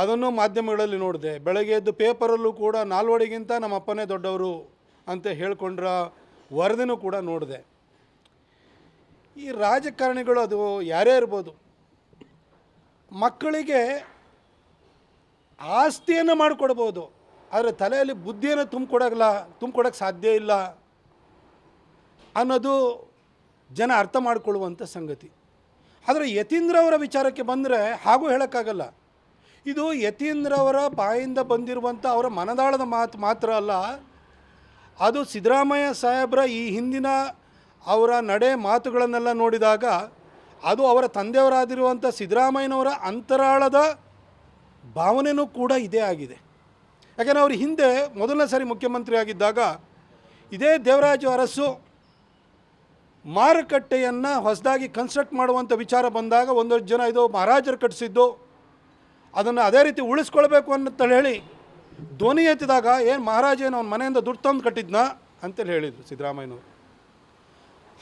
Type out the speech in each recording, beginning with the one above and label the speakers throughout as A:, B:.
A: ಅದನ್ನು ಮಾಧ್ಯಮಗಳಲ್ಲಿ ನೋಡಿದೆ. ಬೆಳಗ್ಗೆ ಎದ್ದು ಪೇಪರಲ್ಲೂ ಕೂಡ ನಾಲ್ವಡಿಗಿಂತ ನಮ್ಮ ಅಪ್ಪನೇ ದೊಡ್ಡವರು ಅಂತ ಹೇಳ್ಕೊಂಡ್ರ ವರದಿನೂ ಕೂಡ ನೋಡಿದೆ. ಈ ರಾಜಕಾರಣಿಗಳು ಅದು ಯಾರೇ ಇರ್ಬೋದು, ಮಕ್ಕಳಿಗೆ ಆಸ್ತಿಯನ್ನು ಮಾಡಿಕೊಡ್ಬೋದು, ಆದರೆ ತಲೆಯಲ್ಲಿ ಬುದ್ಧಿಯನ್ನು ತುಂಬಿಕೊಡಲ್ಲ ತುಂಬಿಕೊಡೋಕ್ಕೆ ಸಾಧ್ಯ ಇಲ್ಲ ಅನ್ನೋದು ಜನ ಅರ್ಥ ಮಾಡಿಕೊಳ್ಳುವಂಥ ಸಂಗತಿ. ಆದರೆ ಯತೀಂದ್ರ ಅವರ ವಿಚಾರಕ್ಕೆ ಬಂದರೆ ಹಾಗೂ ಹೇಳೋಕ್ಕಾಗಲ್ಲ. ಇದು ಯತೀಂದ್ರವರ ಬಾಯಿಂದ ಬಂದಿರುವಂಥ ಅವರ ಮನದಾಳದ ಮಾತು ಮಾತ್ರ ಅಲ್ಲ, ಅದು ಸಿದ್ದರಾಮಯ್ಯ ಸಾಹೇಬ್ರ ಈ ಹಿಂದಿನ ಅವರ ನಡೆ ಮಾತುಗಳನ್ನೆಲ್ಲ ನೋಡಿದಾಗ ಅದು ಅವರ ತಂದೆಯವರಾಗಿರುವಂಥ ಸಿದ್ದರಾಮಯ್ಯನವರ ಅಂತರಾಳದ ಭಾವನೆಯೂ ಕೂಡ ಇದೇ ಆಗಿದೆ. ಯಾಕೆಂದರೆ ಅವರು ಹಿಂದೆ ಮೊದಲನೇ ಸಾರಿ ಮುಖ್ಯಮಂತ್ರಿ ಆಗಿದ್ದಾಗ ಇದೇ ದೇವರಾಜು ಅರಸು ಮಾರುಕಟ್ಟೆಯನ್ನು ಹೊಸದಾಗಿ ಕನ್ಸ್ಟ್ರಕ್ಟ್ ಮಾಡುವಂಥ ವಿಚಾರ ಬಂದಾಗ ಒಂದಷ್ಟು ಜನ ಇದು ಮಹಾರಾಜರು ಕಟ್ಟಿಸಿದ್ದು ಅದನ್ನು ಅದೇ ರೀತಿ ಉಳಿಸ್ಕೊಳ್ಬೇಕು ಅಂತೇಳಿ ಹೇಳಿ ಧ್ವನಿ ಎತ್ತಿದಾಗ ಏನು ಮಹಾರಾಜ ಏನು ಅವ್ನ ಮನೆಯಿಂದ ದುಡ್ಡು ತಂದು ಕಟ್ಟಿದ್ನ ಅಂತೇಳಿ ಹೇಳಿದರು ಸಿದ್ದರಾಮಯ್ಯನವರು.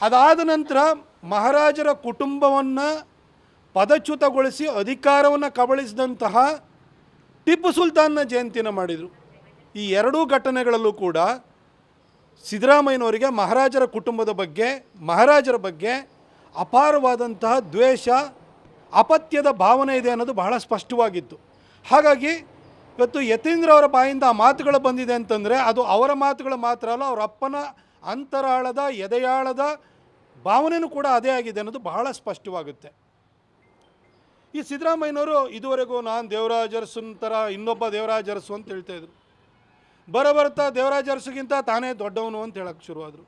A: ಅದಾದ ನಂತರ ಮಹಾರಾಜರ ಕುಟುಂಬವನ್ನು ಪದಚ್ಯುತಗೊಳಿಸಿ ಅಧಿಕಾರವನ್ನು ಕಬಳಿಸಿದಂತಹ ಟಿಪ್ಪು ಸುಲ್ತಾನ್ನ ಜಯಂತಿಯನ್ನು ಮಾಡಿದರು. ಈ ಎರಡೂ ಘಟನೆಗಳಲ್ಲೂ ಕೂಡ ಸಿದ್ದರಾಮಯ್ಯನವರಿಗೆ ಮಹಾರಾಜರ ಕುಟುಂಬದ ಬಗ್ಗೆ, ಮಹಾರಾಜರ ಬಗ್ಗೆ ಅಪಾರವಾದಂತಹ ದ್ವೇಷ ಅಪತ್ಯದ ಭಾವನೆ ಇದೆ ಅನ್ನೋದು ಬಹಳ ಸ್ಪಷ್ಟವಾಗಿತ್ತು. ಹಾಗಾಗಿ ಇವತ್ತು ಯತೀಂದ್ರ ಅವರ ಬಾಯಿಂದ ಆ ಮಾತುಗಳು ಬಂದಿದೆ ಅಂತಂದರೆ ಅದು ಅವರ ಮಾತುಗಳು ಮಾತ್ರ ಅಲ್ಲ, ಅವರ ಅಪ್ಪನ ಅಂತರಾಳದ, ಎದೆಯಾಳದ ಭಾವನೆಯೂ ಕೂಡ ಅದೇ ಆಗಿದೆ ಅನ್ನೋದು ಬಹಳ ಸ್ಪಷ್ಟವಾಗುತ್ತೆ. ಈ ಸಿದ್ದರಾಮಯ್ಯನವರು ಇದುವರೆಗೂ ನಾನು ದೇವರಾಜ ಥರ ಇನ್ನೊಬ್ಬ ದೇವರಾಜ ಅರಸು ಅಂತ ಹೇಳ್ತಾ ಇದ್ರು. ಬರ ಬರ್ತಾ ದೇವರಾಜ ಅರಸುಗಿಂತ ತಾನೇ ದೊಡ್ಡವನು ಅಂತ ಹೇಳಕ್ಕೆ ಶುರುವಾದರು.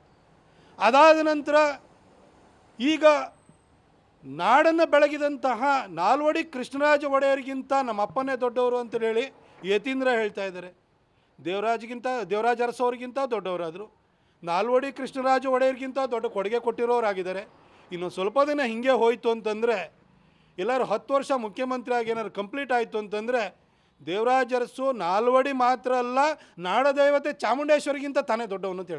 A: ಅದಾದ ನಂತರ ಈಗ ನಾಡನ್ನು ಬೆಳಗಿದಂತಹ ನಾಲ್ವಡಿ ಕೃಷ್ಣರಾಜ ಒಡೆಯರಿಗಿಂತ ನಮ್ಮ ಅಪ್ಪನೇ ದೊಡ್ಡವರು ಅಂತ ಹೇಳಿ ಯತೀಂದ್ರ ಹೇಳ್ತಾ ಇದ್ದಾರೆ. ದೇವರಾಜ್ಗಿಂತ, ದೇವರಾಜ ಅರಸವ್ರಿಗಿಂತ ದೊಡ್ಡವರಾದರು. ನಾಲ್ವಡಿ ಕೃಷ್ಣರಾಜ ಒಡೆಯರಿಗಿಂತ ದೊಡ್ಡ ಕೊಡುಗೆ ಕೊಟ್ಟಿರೋರಾಗಿದ್ದಾರೆ. ಇನ್ನು ಸ್ವಲ್ಪ ದಿನ ಹಿಂಗೆ ಹೋಯಿತು ಅಂತಂದರೆ, ಎಲ್ಲರೂ ಹತ್ತು ವರ್ಷ ಮುಖ್ಯಮಂತ್ರಿ ಆಗಿ ಏನಾದ್ರು ಕಂಪ್ಲೀಟ್ ಆಯಿತು ಅಂತಂದರೆ, ದೇವರಾಜ ಅರಸು ನಾಲ್ವಡಿ ಮಾತ್ರ ಅಲ್ಲ, ನಾಡದೇವತೆ ಚಾಮುಂಡೇಶ್ವರಿಗಿಂತ ತಾನೇ ದೊಡ್ಡವನು ಅಂತ